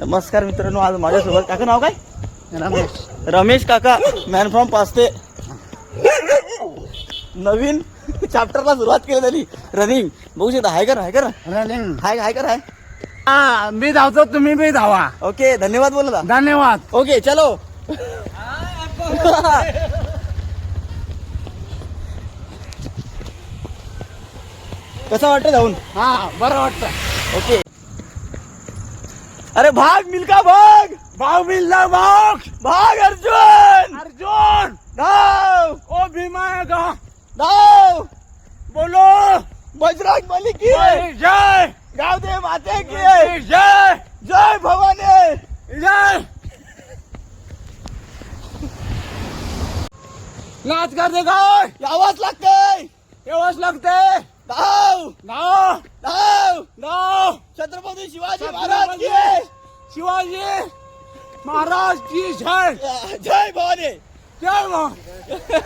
नमस्कार मित्रांनो आज माझ्यासोबत काका नाव काय? रमेश. रमेश काका मॅन फ्रॉम पाचते. नवीन चॅप्टरला सुरुवात केली त्यांनी. रनिंग बघू शकता हाय कर हाय कर. रनिंग हाय हाय कर हाय. हा मी धावतो तुम्ही बी धावा. ओके धन्यवाद बोला. धन्यवाद. ओके चलो. कसं वाटतं जाऊन हा बरं वाटतं. ओके. अरे भाग मिल्का भाग? भाऊ मिलला भाऊ भाग। अर्जुन! अर्जुन! धाव ओ भीमा का धाव बोलो। बजरंग बली की जय। गाव दे माते की जय। जय भवानी। जय। नाच करते काय यावाच लागतंय एवढंच लागते धाव नाव! धाव नाव! छत्रपती शिवाजी महाराज। शिवाजी महाराज की जय जय भवानी जय मग